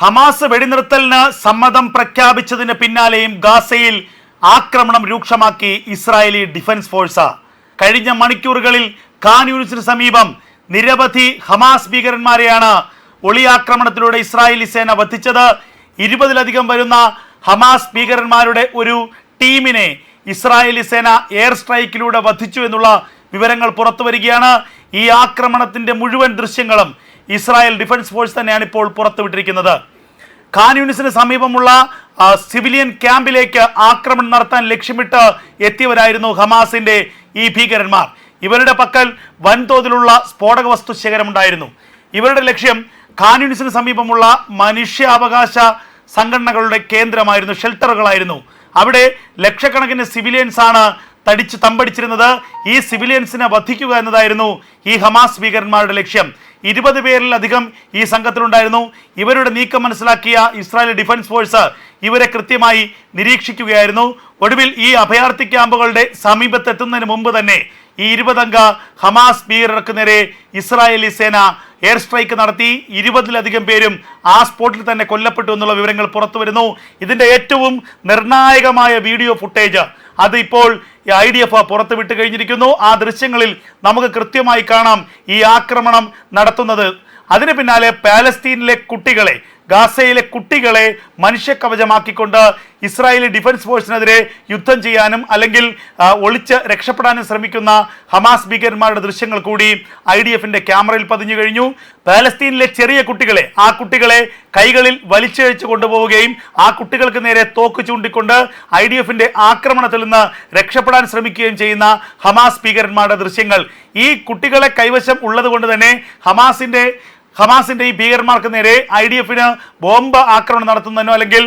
Hamas വെടിനിർത്തലിന് സമ്മതം പ്രഖ്യാപിച്ചതിന് പിന്നാലെയും ഗാസയിൽ ആക്രമണം രൂക്ഷമാക്കി ഇസ്രായേലി ഡിഫൻസ് ഫോഴ്സ്. കഴിഞ്ഞ മണിക്കൂറുകളിൽ ഖാൻ യൂണിസിന് സമീപം നിരവധി ഹമാസ് ഭീകരന്മാരെയാണ് ഒളിയാക്രമണത്തിലൂടെ ഇസ്രായേലി സേന വധിച്ചത്. ഇരുപതിലധികം വരുന്ന ഹമാസ് ഭീകരന്മാരുടെ ഒരു ടീമിനെ ഇസ്രായേലി സേന എയർ സ്ട്രൈക്കിലൂടെ വധിച്ചു എന്നുള്ള വിവരങ്ങൾ പുറത്തു വരികയാണ് ഈ ആക്രമണത്തിന്റെ മുഴുവൻ ദൃശ്യങ്ങളും ഇസ്രായേൽ ഡിഫൻസ് ഫോഴ്സ് തന്നെയാണ് ഇപ്പോൾ പുറത്തുവിട്ടിരിക്കുന്നത്. ഖാൻ യൂണിസിന് സമീപമുള്ള സിവിലിയൻ ക്യാമ്പിലേക്ക് ആക്രമണം നടത്താൻ ലക്ഷ്യമിട്ട് എത്തിയവരായിരുന്നു ഹമാസിന്റെ ഈ ഭീകരന്മാർ. ഇവരുടെ പക്കൽ വൻതോതിലുള്ള സ്ഫോടക വസ്തു ശേഖരമുണ്ടായിരുന്നു. ഇവരുടെ ലക്ഷ്യം യൂണിസിന് സമീപമുള്ള മനുഷ്യാവകാശ സംഘടനകളുടെ കേന്ദ്രമായിരുന്നു ഷെൽട്ടറുകളായിരുന്നു. അവിടെ ലക്ഷക്കണക്കിന് സിവിലിയൻസ് ആണ് തടിച്ച് തമ്പടിച്ചിരുന്നത്. ഈ സിവിലിയൻസിനെ വധിക്കുക എന്നതായിരുന്നു ഈ ഹമാസ് ഭീകരന്മാരുടെ ലക്ഷ്യം. ഇരുപത് പേരിലധികം ഈ സംഘത്തിലുണ്ടായിരുന്നു. ഇവരുടെ നീക്കം മനസ്സിലാക്കിയ ഇസ്രായേൽ ഡിഫൻസ് ഫോഴ്സ് ഇവരെ കൃത്യമായി നിരീക്ഷിക്കുകയായിരുന്നു. ഒടുവിൽ ഈ അഭയാർത്ഥി ക്യാമ്പുകളുടെ സമീപത്തെത്തുന്നതിന് മുമ്പ് തന്നെ ഈ ഇരുപതംഗ ഹമാസ് ഭീകരർക്ക് നേരെ ഇസ്രായേലി സേന എയർ സ്ട്രൈക്ക് നടത്തി. ഇരുപതിലധികം പേരും ആ സ്പോട്ടിൽ തന്നെ കൊല്ലപ്പെട്ടു എന്നുള്ള വിവരങ്ങൾ പുറത്തു വരുന്നു ഇതിന്റെ ഏറ്റവും നിർണായകമായ വീഡിയോ ഫുട്ടേജ് അത് ഇപ്പോൾ ഐ ഡി എഫ് പുറത്തു വിട്ട് കഴിഞ്ഞിരിക്കുന്നു. ആ ദൃശ്യങ്ങളിൽ നമുക്ക് കൃത്യമായി കാണാം ഈ ആക്രമണം നടത്തുന്നത്. അതിന് പിന്നാലെ പാലസ്തീനിലെ കുട്ടികളെ ഗാസയിലെ കുട്ടികളെ മനുഷ്യക്കവചമാക്കിക്കൊണ്ട് ഇസ്രായേലി ഡിഫൻസ് ഫോഴ്സിനെതിരെ യുദ്ധം ചെയ്യാനും അല്ലെങ്കിൽ ഒളിച്ച് രക്ഷപ്പെടാനും ശ്രമിക്കുന്ന ഹമാസ് ഭീകരന്മാരുടെ ദൃശ്യങ്ങൾ കൂടി ഐ ഡി എഫിന്റെ ക്യാമറയിൽ പതിഞ്ഞു കഴിഞ്ഞു. പാലസ്തീനിലെ ചെറിയ കുട്ടികളെ ആ കുട്ടികളെ കൈകളിൽ വലിച്ചഴിച്ചു കൊണ്ടുപോവുകയും ആ കുട്ടികൾക്ക് നേരെ തോക്ക് ചൂണ്ടിക്കൊണ്ട് ഐ ഡി എഫിന്റെ ആക്രമണത്തിൽ നിന്ന് രക്ഷപ്പെടാൻ ശ്രമിക്കുകയും ചെയ്യുന്ന ഹമാസ് ഭീകരന്മാരുടെ ദൃശ്യങ്ങൾ. ഈ കുട്ടികളെ കൈവശം ഉള്ളത് കൊണ്ട് തന്നെ ഹമാസിന്റെ ഹമാസിന്റെ ഈ ഭീകരന്മാർക്ക് നേരെ ഐ ഡി എഫിന് ബോംബ് ആക്രമണം നടത്തുന്നതിനോ അല്ലെങ്കിൽ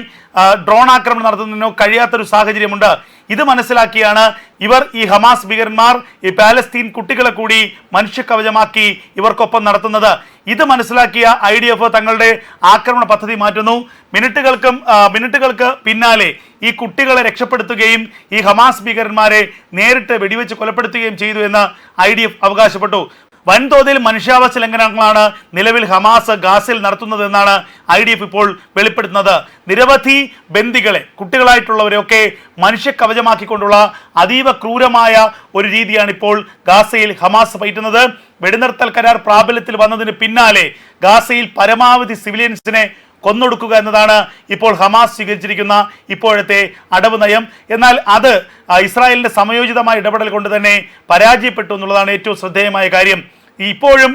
ഡ്രോൺ ആക്രമണം നടത്തുന്നതിനോ കഴിയാത്തൊരു സാഹചര്യമുണ്ട്. ഇത് മനസ്സിലാക്കിയാണ് ഇവർ ഈ ഹമാസ് ഭീകരന്മാർ ഈ പാലസ്തീൻ കുട്ടികളെ കൂടി മനുഷ്യക്കവചമാക്കി ഇവർക്കൊപ്പം നടത്തുന്നത്. ഇത് മനസ്സിലാക്കിയ ഐ ഡി എഫ് തങ്ങളുടെ ആക്രമണ പദ്ധതി മാറ്റുന്നു. മിനിറ്റുകൾക്കും മിനിറ്റുകൾക്ക് പിന്നാലെ ഈ കുട്ടികളെ രക്ഷപ്പെടുത്തുകയും ഈ ഹമാസ് ഭീകരന്മാരെ നേരിട്ട് വെടിവെച്ച് കൊലപ്പെടുത്തുകയും ചെയ്തു എന്ന് ഐ അവകാശപ്പെട്ടു. വൻതോതിൽ മനുഷ്യാവകാശ ലംഘനങ്ങളാണ് നിലവിൽ ഹമാസ് ഗാസിൽ നടത്തുന്നതെന്നാണ് ഐ ഡി എഫ് ഇപ്പോൾ വെളിപ്പെടുത്തുന്നത്. നിരവധി ബന്ദികളെ കുട്ടികളായിട്ടുള്ളവരെയൊക്കെ മനുഷ്യ കവചമാക്കിക്കൊണ്ടുള്ള അതീവ ക്രൂരമായ ഒരു രീതിയാണ് ഇപ്പോൾ ഗാസയിൽ ഹമാസ് പയറ്റുന്നത്. വെടിനിർത്തൽ കരാർ പ്രാബല്യത്തിൽ വന്നതിന് പിന്നാലെ ഗാസയിൽ പരമാവധി സിവിലിയൻസിനെ കൊന്നൊടുക്കുക എന്നതാണ് ഇപ്പോൾ ഹമാസ് സ്വീകരിച്ചിരിക്കുന്ന ഇപ്പോഴത്തെ അടവ് നയം. എന്നാൽ അത് ഇസ്രായേലിന്റെ സമയോചിതമായ ഇടപെടൽ കൊണ്ട് തന്നെ പരാജയപ്പെട്ടു എന്നുള്ളതാണ് ഏറ്റവും ശ്രദ്ധേയമായ കാര്യം. ഇപ്പോഴും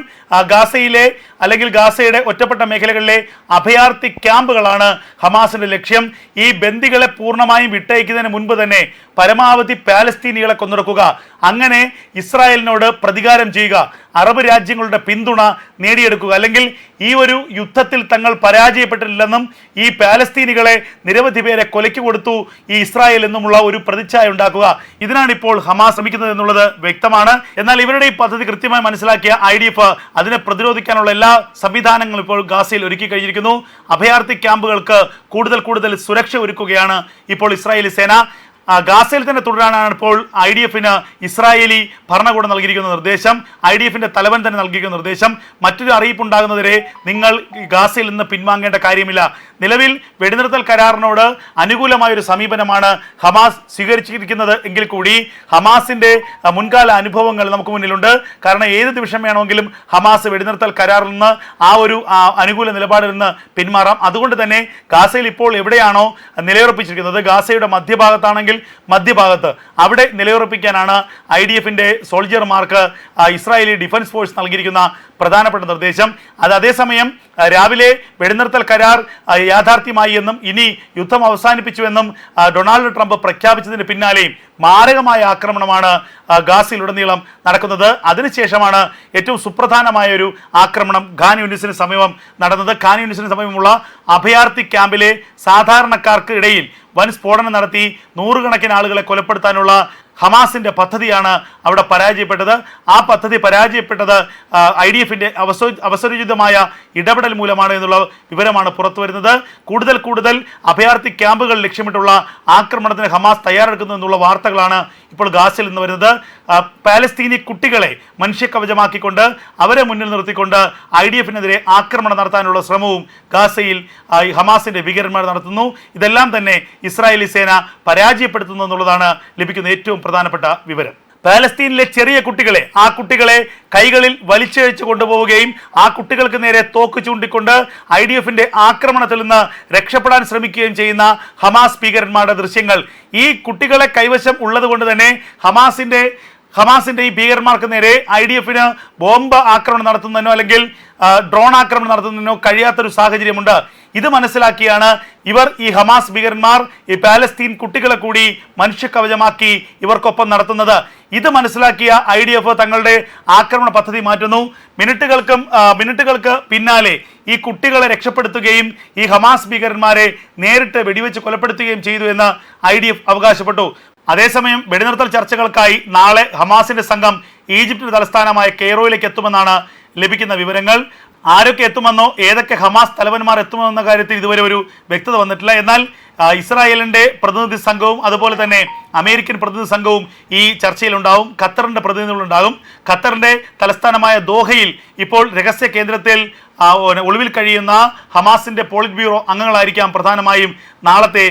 ഗാസയിലെ അല്ലെങ്കിൽ ഗാസയുടെ ഒറ്റപ്പെട്ട മേഖലകളിലെ അഭയാർത്ഥി ക്യാമ്പുകളാണ് ഹമാസിന്റെ ലക്ഷ്യം. ഈ ബന്ദികളെ പൂർണമായും വിട്ടയക്കുന്നതിന് മുൻപ് തന്നെ പരമാവധി പാലസ്തീനികളെ കൊന്നൊടുക്കുക. അങ്ങനെ ഇസ്രായേലിനോട് പ്രതികാരം ചെയ്യുക. അറബ് രാജ്യങ്ങളുടെ പിന്തുണ നേടിയെടുക്കുക. അല്ലെങ്കിൽ ഈ ഒരു യുദ്ധത്തിൽ തങ്ങൾ പരാജയപ്പെട്ടിട്ടില്ലെന്നും ഈ പാലസ്തീനികളെ നിരവധി പേരെ കൊലയ്ക്ക് കൊടുത്തു ഈ ഇസ്രായേൽ എന്നുമുള്ള ഒരു പ്രതിച്ഛായ ഉണ്ടാക്കുക. ഇതിനാണ് ഇപ്പോൾ ഹമാസ് ശ്രമിക്കുന്നത് എന്നുള്ളത് വ്യക്തമാണ്. എന്നാൽ ഇവരുടെ ഈ പദ്ധതി കൃത്യമായി മനസ്സിലാക്കിയ ഐ ഡി എഫ് അതിനെ പ്രതിരോധിക്കാനുള്ള എല്ലാ സംവിധാനങ്ങളും ഇപ്പോൾ ഗാസയിൽ ഒരുക്കി കഴിഞ്ഞിരിക്കുന്നു. അഭയാർത്ഥി ക്യാമ്പുകൾക്ക് കൂടുതൽ കൂടുതൽ സുരക്ഷ ഒരുക്കുകയാണ് ഇപ്പോൾ ഇസ്രായേലി സേന. ഗാസയിൽ തന്നെ തുടരാനാണ് ഇപ്പോൾ ഐ ഡി എഫിന് ഇസ്രായേലി ഭരണകൂടം നൽകിയിരിക്കുന്ന നിർദ്ദേശം. ഐ ഡി എഫിന്റെ തലവൻ തന്നെ നൽകിയിരിക്കുന്ന നിർദ്ദേശം. മറ്റൊരു അറിയിപ്പ് ഉണ്ടാകുന്നതുവരെ നിങ്ങൾ ഗാസയിൽ നിന്ന് പിൻവാങ്ങേണ്ട കാര്യമില്ല. നിലവിൽ വെടിനിർത്തൽ കരാറിനോട് അനുകൂലമായ ഒരു സമീപനമാണ് ഹമാസ് സ്വീകരിച്ചിരിക്കുന്നത് എങ്കിൽ കൂടി ഹമാസിന്റെ മുൻകാല അനുഭവങ്ങൾ നമുക്ക് മുന്നിലുണ്ട്. കാരണം ഏത് നിമിഷം വേണമെങ്കിലും ഹമാസ് വെടിനിർത്തൽ കരാറിൽ നിന്ന് ആ ഒരു അനുകൂല നിലപാടിൽ നിന്ന് പിന്മാറാം. അതുകൊണ്ട് തന്നെ ഗാസയിൽ ഇപ്പോൾ എവിടെയാണോ നിലയുറപ്പിച്ചിരിക്കുന്നത്? ഗാസയുടെ മധ്യഭാഗത്താണെങ്കിൽ മധ്യഭാഗത്ത്. അവിടെ നിലയുറപ്പിക്കാനാണ് ഐ ഡി എഫിന്റെ സോൾജിയർമാർക്ക് ഇസ്രായേലി ഡിഫൻസ് ഫോഴ്സ് നൽകിയിരിക്കുന്ന പ്രധാനപ്പെട്ട നിർദ്ദേശം. അത് അതേസമയം രാവിലെ വെടിനിർത്തൽ കരാർ യാഥാർത്ഥ്യമായി എന്നും ഇനി യുദ്ധം അവസാനിപ്പിച്ചുവെന്നും ഡൊണാൾഡ് ട്രംപ് പ്രഖ്യാപിച്ചതിന് പിന്നാലെയും മാരകമായ ആക്രമണമാണ് ഗാസിലുടനീളം നടക്കുന്നത്. അതിനുശേഷമാണ് ഏറ്റവും സുപ്രധാനമായ ഒരു ആക്രമണം ഖാൻ യൂണിസിന് സമീപം നടന്നത്. ഖാൻ യൂണിസിന് സമീപമുള്ള അഭയാർത്ഥി ക്യാമ്പിലെ സാധാരണക്കാർക്ക് ഇടയിൽ വൻ സ്ഫോടനം നടത്തി നൂറുകണക്കിന് ആളുകളെ കൊലപ്പെടുത്താനുള്ള ഹമാസിന്റെ പദ്ധതിയാണ് അവിടെ പരാജയപ്പെട്ടത്. ആ പദ്ധതി പരാജയപ്പെട്ടത് ഐ ഡി എഫിന്റെ അവസ അവസരോചിതമായ ഇടപെടൽ മൂലമാണ് എന്നുള്ള വിവരമാണ് പുറത്തു വരുന്നത്. കൂടുതൽ കൂടുതൽ അഭയാർത്ഥി ക്യാമ്പുകൾ ലക്ഷ്യമിട്ടുള്ള ആക്രമണത്തിന് ഹമാസ് തയ്യാറെടുക്കുന്നു എന്നുള്ള വാർത്തകളാണ് ഇപ്പോൾ ഗാസിൽ നിന്ന് വരുന്നത്. പാലസ്തീനി കുട്ടികളെ മനുഷ്യകവചമാക്കിക്കൊണ്ട് അവരെ മുന്നിൽ നിർത്തിക്കൊണ്ട് ഐ ഡി എഫിനെതിരെ ആക്രമണം നടത്താനുള്ള ശ്രമവും ഗാസയിൽ ഹമാസിന്റെ ഭീകരന്മാർ നടത്തുന്നു. ഇതെല്ലാം തന്നെ ഇസ്രായേലി സേന പരാജയപ്പെടുത്തുന്നു എന്നുള്ളതാണ് ലഭിക്കുന്ന ഏറ്റവും പ്രധാനപ്പെട്ട വിവരം. പാലസ്തീനിലെ ചെറിയ കുട്ടികളെ ആ കുട്ടികളെ കൈകളിൽ വലിച്ചഴിച്ചു കൊണ്ടുപോവുകയും ആ കുട്ടികൾക്ക് നേരെ തോക്ക് ചൂണ്ടിക്കൊണ്ട് ഐ ഡി എഫിന്റെ ആക്രമണത്തിൽ നിന്ന് രക്ഷപ്പെടാൻ ശ്രമിക്കുകയും ചെയ്യുന്ന ഹമാസ് ഭീകരന്മാരുടെ ദൃശ്യങ്ങൾ. ഈ കുട്ടികളെ കൈവശം ഉള്ളത് കൊണ്ട് തന്നെ ഹമാസിന്റെ ഹമാസിന്റെ ഈ ഭീകരന്മാർക്ക് നേരെ ഐ ഡി എഫിന് ബോംബ് ആക്രമണം നടത്തുന്നതിനോ അല്ലെങ്കിൽ ഡ്രോൺ ആക്രമണം നടത്തുന്നതിനോ കഴിയാത്തൊരു സാഹചര്യമുണ്ട്. ഇത് മനസ്സിലാക്കിയാണ് ഇവർ ഈ ഹമാസ് ഭീകരന്മാർ ഈ പാലസ്തീൻ കുട്ടികളെ കൂടി മനുഷ്യക്കവചമാക്കി ഇവർക്കൊപ്പം നടത്തുന്നത്. ഇത് മനസ്സിലാക്കിയ ഐ ഡി എഫ് തങ്ങളുടെ ആക്രമണ പദ്ധതി മാറ്റുന്നു. മിനിറ്റുകൾക്കും മിനിറ്റുകൾക്ക് പിന്നാലെ ഈ കുട്ടികളെ രക്ഷപ്പെടുത്തുകയും ഈ ഹമാസ് ഭീകരന്മാരെ നേരിട്ട് വെടിവെച്ച് കൊലപ്പെടുത്തുകയും ചെയ്തു എന്ന് ഐ അവകാശപ്പെട്ടു. അതേസമയം വെടിനിർത്തൽ ചർച്ചകൾക്കായി നാളെ ഹമാസിന്റെ സംഘം ഈജിപ്തിന്റെ തലസ്ഥാനമായ കെയ്റോയിലേക്ക് എത്തുമെന്നാണ് ലഭിക്കുന്ന വിവരങ്ങൾ. ആരൊക്കെ എത്തുമെന്നോ ഏതൊക്കെ ഹമാസ് തലവന്മാർ എത്തുമെന്ന കാര്യത്തിൽ ഇതുവരെ ഒരു വ്യക്തത വന്നിട്ടില്ല. എന്നാൽ ഇസ്രായേലിന്റെ പ്രതിനിധി സംഘവും അതുപോലെ തന്നെ അമേരിക്കൻ പ്രതിനിധി സംഘവും ഈ ചർച്ചയിൽ ചർച്ചയിലുണ്ടാവും. ഖത്തറിന്റെ പ്രതിനിധികളുണ്ടാകും. ഖത്തറിന്റെ തലസ്ഥാനമായ ദോഹയിൽ ഇപ്പോൾ രഹസ്യ കേന്ദ്രത്തിൽ ഒളിവിൽ കഴിയുന്ന ഹമാസിന്റെ പോളിറ്റ് ബ്യൂറോ അംഗങ്ങളായിരിക്കാം പ്രധാനമായും നാളത്തെ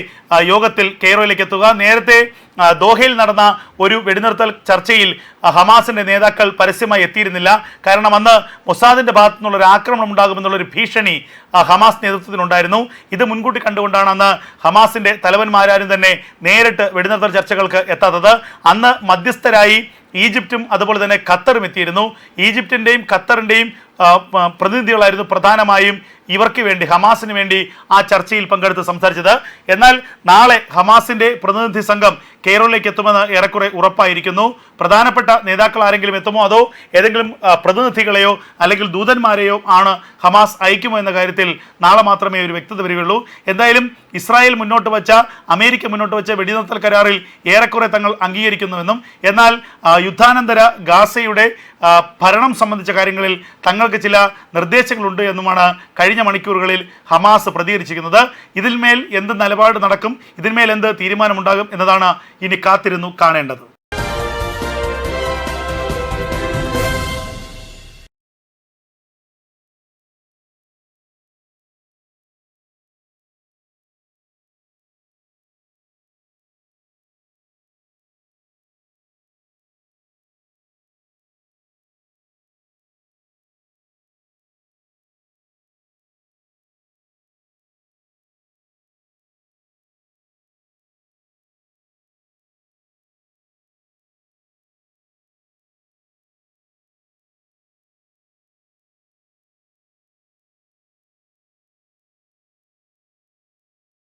യോഗത്തിൽ കെയ്റോയിലേക്ക് എത്തുക. നേരത്തെ ദോഹയിൽ നടന്ന ഒരു വെടിനിർത്തൽ ചർച്ചയിൽ ഹമാസിന്റെ നേതാക്കൾ പരസ്യമായി എത്തിയിരുന്നില്ല. കാരണം അന്ന് മൊസാദിന്റെ ഭാഗത്തു നിന്നുള്ള ഒരു ആക്രമണം ഉണ്ടാകുമെന്നുള്ളൊരു ഭീഷണി ഹമാസ് നേതൃത്വത്തിനുണ്ടായിരുന്നു ഇത് മുൻകൂട്ടി കണ്ടുകൊണ്ടാണ് അന്ന് ഹമാസിന്റെ തലവന്മാരാരും തന്നെ നേരിട്ട് വെടിനിർത്തൽ ചർച്ചകൾക്ക് എത്താത്തത്. അന്ന് മധ്യസ്ഥരായി ഈജിപ്തും അതുപോലെ തന്നെ ഖത്തറും എത്തിയിരുന്നു. ഈജിപ്തിന്റെയും ഖത്തറിന്റെയും പ്രതിനിധികളായിരുന്നു പ്രധാനമായും ഇവർക്ക് വേണ്ടി ഹമാസിന് വേണ്ടി ആ ചർച്ചയിൽ പങ്കെടുത്ത് സംസാരിച്ചത്. എന്നാൽ നാളെ ഹമാസിന്റെ പ്രതിനിധി സംഘം കേരളത്തിലേക്ക് എത്തുമെന്ന് ഏറെക്കുറെ ഉറപ്പായിരിക്കുന്നു. പ്രധാനപ്പെട്ട നേതാക്കൾ ആരെങ്കിലും എത്തുമോ? അതോ ഏതെങ്കിലും പ്രതിനിധികളെയോ അല്ലെങ്കിൽ ദൂതന്മാരെയോ ആണ് ഹമാസ് അയക്കുമോ എന്ന കാര്യത്തിൽ നാളെ മാത്രമേ ഒരു വ്യക്തത വരികയുള്ളൂ. എന്തായാലും ഇസ്രായേൽ മുന്നോട്ട് വച്ച അമേരിക്ക മുന്നോട്ട് വച്ച വെടിനിർത്തൽ കരാറിൽ ഏറെക്കുറെ തങ്ങൾ അംഗീകരിക്കുന്നുവെന്നും എന്നാൽ യുദ്ധാനന്തര ഗാസയുടെ ഭരണം സംബന്ധിച്ച കാര്യങ്ങളിൽ തങ്ങൾക്ക് ചില നിർദ്ദേശങ്ങളുണ്ട് എന്നുമാണ് കഴിഞ്ഞ മണിക്കൂറുകളിൽ ഹമാസ് പ്രതികരിച്ചിരിക്കുന്നത്. ഇതിന്മേൽ എന്ത് നിലപാട് നടക്കും ഇതിന്മേൽ എന്ത് തീരുമാനമുണ്ടാകും എന്നതാണ് ഇനി കാത്തിരുന്നു കാണേണ്ടത്.